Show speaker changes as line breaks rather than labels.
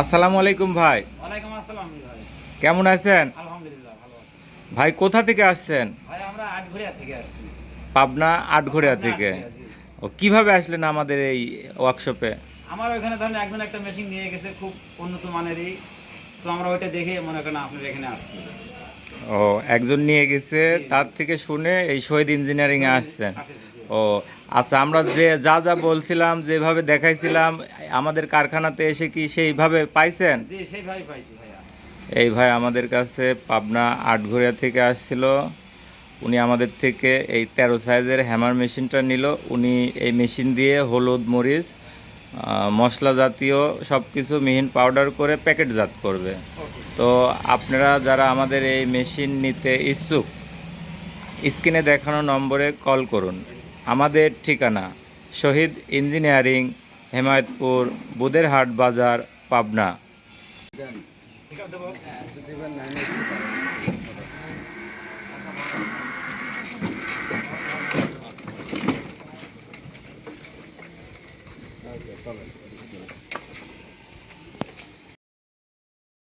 আসসালামু আলাইকুম ভাই।
ওয়ালাইকুম আসসালাম ভাই।
কেমন আছেন?
আলহামদুলিল্লাহ ভালো আছি।
ভাই কোথা থেকে আসছেন?
ভাই আমরা আটঘরিয়া থেকে আসছি।
পাবনা আটঘরিয়া থেকে। ও কীভাবে আসলেন আমাদের এই ওয়ার্কশপে
আমার ওখানে ধরেন একজন একটা মেশিন নিয়ে গেছে খুব উন্নত মানেরই। তো আমরা ওইটা দেখে মনে করেন আপনার এখানে আসছি।
ও একজন নিয়ে গেছে তার থেকে শুনে এই শহীদ ইঞ্জিনিয়ারিং এ আসছেন। ও আচ্ছা আমরা যে যা যা বলছিলাম যেভাবে দেখাইছিলাম আমাদের কারখানাতে এসে কি সেইভাবে পাইছেন?
জি পাইছি ভাইয়া।
এই ভাই আমাদের কাছে পাবনা আটঘরিয়া থেকে আসছিল। উনি আমাদের থেকে এই তেরো সাইজের হ্যামার মেশিনটা নিল। উনি এই মেশিন দিয়ে হলুদ মরিচ মশলা জাতীয় সব কিছু মিহিন পাউডার করে প্যাকেটজাত করবে। তো আপনারা যারা আমাদের এই মেশিন নিতে ইচ্ছুক স্ক্রিনে দেখানো নম্বরে কল করুন। আমাদের ঠিকানা শহীদ ইঞ্জিনিয়ারিং হেমায়তপুর বুদেরহাট বাজার পাবনা।